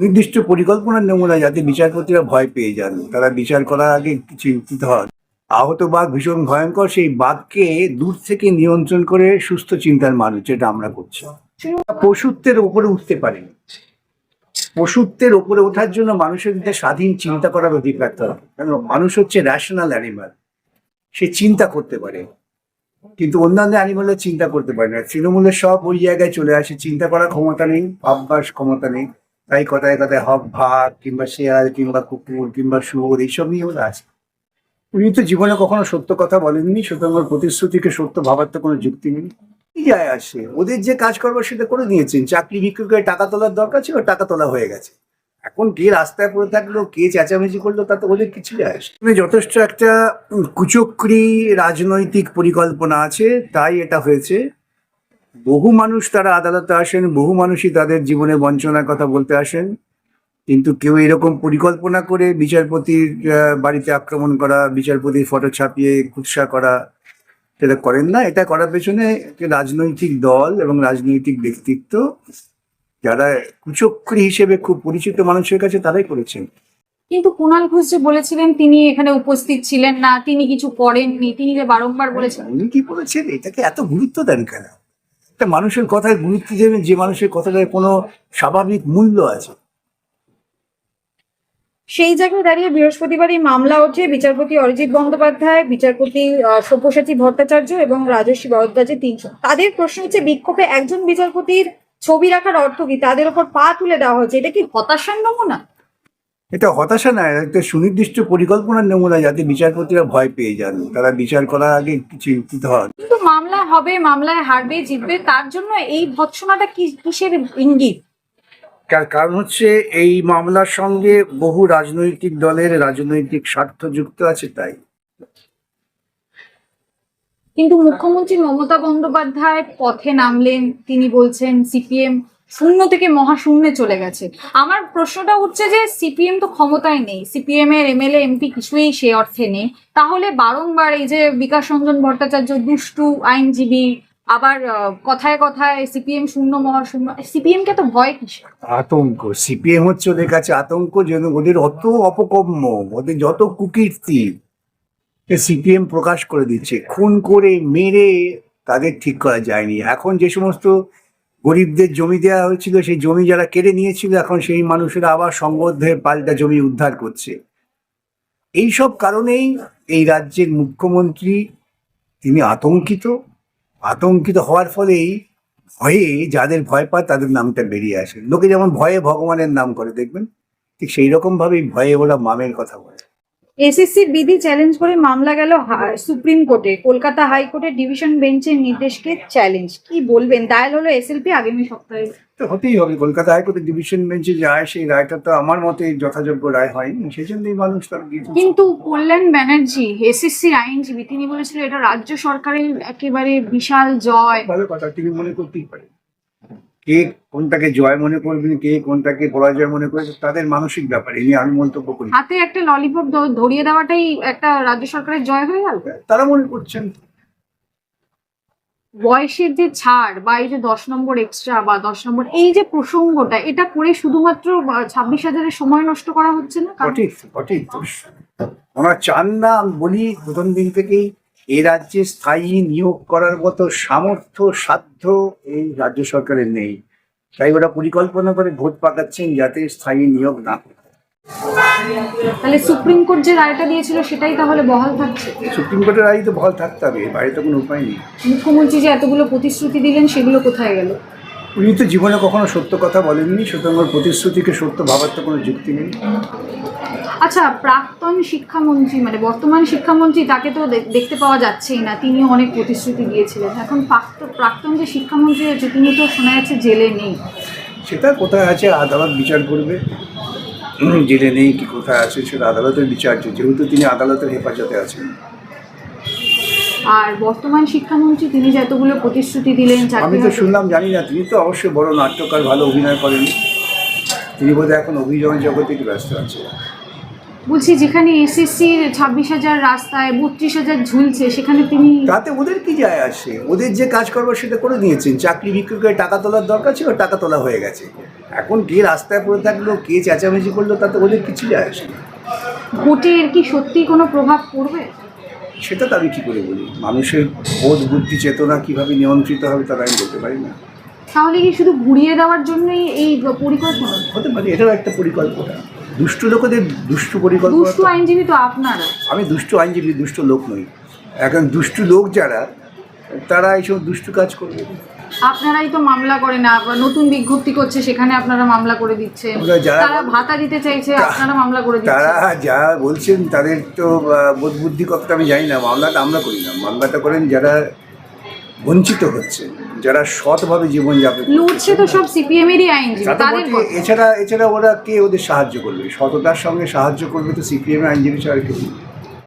নির্দিষ্ট পরিকল্পনার নমুনা যাতে বিচারপতিরা ভয় পেয়ে যান। তারা বিচার করার আগে চিন্তিত হন। আহত বাঘ ভীষণ ভয়ঙ্কর, সেই বাঘকে দূর থেকে নিয়ন্ত্রণ করে সুস্থ চিন্তার মানুষ, যেটা আমরা করছি। পশুত্বের উপরে উঠতে পারে পশুত্বের উপরে ওঠার জন্য মানুষের কিন্তু স্বাধীন চিন্তা করার অধিকার থাকে কারণ মানুষ হচ্ছে র্যাশনাল অ্যানিমাল সে চিন্তা করতে পারে। কিন্তু অন্যান্য অ্যানিমালের চিন্তা করতে পারে না। তৃণমূলের সব ওই জায়গায় চলে আসে। চিন্তা করার ক্ষমতা নেই, ভাববার ক্ষমতা নেই। তাই কথায় কথায় হক ভাগ কিংবা শেয়াল, কিংবা কুকুর, কিংবা শুয়োর, এইসব নিয়ে ওরা আছে। উনি তো জীবনে কখনো সত্য কথা বলেননি, সুতরাং ওর প্রতিশ্রুতিকে সত্য ভাবার তো কোনো যুক্তি নেই। কি যায় আসে? ওদের যে কাজ করবার সেটা করে নিয়েছেন। চাকরি বিক্রি করে টাকা তোলার দরকার ছিল, টাকা তোলা হয়ে গেছে। এখন কে রাস্তায় পড়ে থাকল, কে চেঁচামেচি করল, তাতে ওদের কিছু যায় আসে। মানে যথেষ্ট একটা কুচক্রি রাজনৈতিক পরিকল্পনা আছে, তাই এটা হয়েছে। বহু মানুষ তারা আদালতে আসেন বহু মানুষই তাদের জীবনে বঞ্চনার কথা বলতে আসেন। কিন্তু কেউ এরকম পরিকল্পনা করে বিচারপতির বাড়িতে আক্রমণ করা বিচারপতির ফটো ছাপিয়ে কুৎসা করা সেটা করেন না। এটা করার পেছনে রাজনৈতিক দল এবং রাজনৈতিক ব্যক্তিত্ব যারা কুচক্রী হিসেবে খুব পরিচিত মানুষের কাছে তারাই করেছেন। কিন্তু কুণাল ঘোষ যে বলেছিলেন তিনি এখানে উপস্থিত ছিলেন না তিনি কিছু করেননি তিনি যে বারংবার বলেছেন। উনি কি বলেছেন? এটাকে এত গুরুত্ব দেন কেন? একটা মানুষের কথায় গুরুত্ব দেবেন যে মানুষের কথাটার কোনো স্বাভাবিক মূল্য আছে। সেই জায়গায় দাঁড়িয়ে বৃহস্পতিবার এই মামলা ওঠে বিচারপতি অরিজিৎ বন্দ্যোপাধ্যায় বিচারপতি সব্যসাচী ভট্টাচার্য এবং রাজস্বী ভরদ্বাজের তিনজন। তাদের প্রশ্ন হচ্ছে বিক্ষোভে একজন বিচারপতির ছবি রাখার অর্থ কি? তাদের ওপর পা তুলে দেওয়া হচ্ছে এটা কি হতাশার নমুনা? এটা হতাশা নয় একটা সুনির্দিষ্ট পরিকল্পনার নমুনা যাতে বিচারপতিরা ভয় পেয়ে যান। তারা বিচার করার আগে কিছু কিন্তু মামলা হবে মামলায় হারবে জিতবে তার জন্য এই ভৎসনাটা কিসের ইঙ্গিত? তার কারণ হচ্ছে এই মামলার সঙ্গে বহু রাজনৈতিক দলের রাজনৈতিক স্বার্থ যুক্ত আছে তাই। কিন্তু মুখ্যমন্ত্রী মমতা বন্দ্যোপাধ্যায় পথে নামলেন তিনি বলছেন সিপিএম শূন্য থেকে মহাশূন্যে চলে গেছে। আমার প্রশ্নটা উঠছে যে, সিপিএম তো ক্ষমতায় নেই, সিপিএম এর এমএলএ এমপি কিছুই সে অর্থে নেই। তাহলে বারংবার এই যে বিকাশ রঞ্জন ভট্টাচার্য দুষ্টু আইনজীবী, আবার কথায় কথায় সিপিএম শূন্য, মহাশূন্য, সিপিএম কে তো ভয় কিসে আতঙ্ক, সিপিএম হচ্ছে ওদের কাছে আতঙ্ক, যেন ওদের অত অপকম্য ওদের যত কুকীর্তি সিপিএম প্রকাশ করে দিচ্ছে। খুন করে, মেরে তাদের ঠিক করা যায়নি। এখন যে সমস্ত গরিবদের জমি দেওয়া হয়েছিল, সেই জমি যারা কেড়ে নিয়েছিল, এখন সেই মানুষেরা আবার সংবদ্ধে পাল্টা জমি উদ্ধার করছে। এই সব কারণেই এই রাজ্যের মুখ্যমন্ত্রী, তিনি আতঙ্কিত। আতঙ্কিত হওয়ার ফলেই ভয়ে, যাদের ভয় পায়, তাদের নামটা বেরিয়ে আসে। লোকে যেমন ভয়ে ভগবানের নাম করে, দেখবেন? ঠিক সেই রকম ভাবেই ভয়ে ওরা মামের কথা বলে। এসএসসির বিধি চ্যালেঞ্জ করে মামলা গেল সুপ্রিম কোর্টে কলকাতা হাইকোর্টের ডিভিশন বেঞ্চের নির্দেশকে চ্যালেঞ্জ কি বলবেন? দায়ের হলো এসএলপি আগামী সপ্তাহে। তো হতেই হবে। কলকাতা হাইকোর্টের ডিভিশন বেঞ্চে যে রায় সেই রায়টা তো আমার মতে যথাযোগ্য রায় হয়নি। সেই জন্যই মানুষ তার কিন্তু কল্যাণ ব্যানার্জি এসএসসির আইনজীবী তিনি বলেছিলেন এটা রাজ্য সরকারের একেবারে বিশাল জয়। ভালো কথা তিনি মনে করতেই পারে কে কোনটাকে জয় মনে করবেন কে কোনটাকে পরাজয় মনে করবে তাদের মানসিক ব্যাপার এই নিয়ে আমি মন্তব্য করি। হাতে একটা ললিপপ ধরিয়ে দেওয়াটাই একটা রাজ্য সরকারের জয় হয়ে গেল? তারা মনে করছেন। বয়সের যে ছাড় বা এই যে দশ নম্বর এক্সট্রা বা দশ নম্বর এই যে প্রসঙ্গটা এটা করে শুধুমাত্র ছাব্বিশ হাজারের সময় নষ্ট করা হচ্ছে না? ওনারা চান না বলি প্রথম দিন থেকেই এ রাজ্যে স্থায়ী নিয়োগ করার মতো সামর্থ্য সাধ্য এই রাজ্য সরকারের নেই। তাই ওরা পরিকল্পনা করে ভোট পাকাচ্ছেন যাতে স্থায়ী নিয়োগ না। তাহলে সুপ্রিম কোর্ট যে রায়টা দিয়েছিল সেটাই তাহলে বহাল থাকছে? সুপ্রিম কোর্টের রায় তো বহাল থাকতে হবে বাইরে তো কোনো উপায় নেই। মুখ্যমন্ত্রী যে এতগুলো প্রতিশ্রুতি দিলেন সেগুলো কোথায় গেল? উনি তো জীবনে কখনো সত্য কথা বলেননি সুতরাং ওর প্রতিশ্রুতিকে সত্য ভাবার তো কোনো যুক্তি নেই। আচ্ছা প্রাক্তন শিক্ষামন্ত্রী মানে বর্তমান শিক্ষামন্ত্রী তাকে তো দেখতে পাওয়া যাচ্ছেই না। তিনি অনেক প্রতিশ্রুতি দিয়েছিলেন। এখন প্রাক্ত- প্রাক্তন যে শিক্ষামন্ত্রী হয়েছে তিনি তো শোনা যাচ্ছে জেলে নেই। সেটা কোথায় আছে? আদালত বিচার করবে। জেলে নেই কি কোথায় আছে সেটা আদালতের বিচার্য যেহেতু তিনি আদালতের হেফাজতে আছেন। আর বর্তমান শিক্ষামন্ত্রী তিনি যে এতগুলো প্রতিশ্রুতি দিলেন আমি তো শুনলাম জানি না তিনি তো অবশ্যই বড় নাট্যকার ভালো অভিনয় করেন। তিনি বোধহয় এখন অভিনয় জগতে ব্যস্ত আছে বলছি যেখানে এসএসসির ছাব্বিশ হাজার রাস্তায় বত্রিশ হাজার ঝুলছে সেখানে তিনি তাতে ওদের কি যায় আসে? ওদের যে কাজ করব সেটা করে দিয়েছেন চাকরি বিক্রি করে টাকা তোলার দরকার ছিল টাকা তোলা হয়ে গেছে। এখন কে রাস্তায় পড়ে থাকল কে চেঁচামেচি করল তাতে ওদের কিছু যায় আসে না। ভোটের কি সত্যি কোনো প্রভাব পড়বে? সেটা তো আমি কী করে বলি? মানুষের বোধ বুদ্ধি চেতনা কীভাবে নিয়ন্ত্রিত হবে তারা আমি বলতে পারি না। তাহলে কি শুধু ঘুরিয়ে দেওয়ার জন্যই এই পরিকল্পনা? হতে পারে এটাও একটা পরিকল্পনা। দুষ্ট লোকদের দুষ্ট পরিকল্পনা দুষ্টু আইনজীবী তো আপনারা। আমি দুষ্ট আইনজীবী দুষ্ট লোক নই। এখন দুষ্ট লোক যারা তারা এইসব দুষ্ট কাজ করবে। আপনারাই তো মামলা করেন আবার নতুন বিজ্ঞপ্তি করছে সেখানে আপনারা মামলা করে দিচ্ছেন। তারা ভাতা দিতে চাইছে আপনারা মামলা করে তারা যা বলছেন তাদের তো বোধ বুদ্ধি কথা আমি জানি না মামলাটা আমরা করি না। মামলাটা করেন যারা বঞ্চিত হচ্ছে যারা সৎভাবে জীবনযাপন করছে। লুটছে তো সব সিপিএম এরই আইনজীবী তাদের এছাড়া এছাড়া ওরা কে ওদের সাহায্য করবে? সততার সঙ্গে সাহায্য করবে তো সিপিএম আইনজীবী ছাড়া কেউ।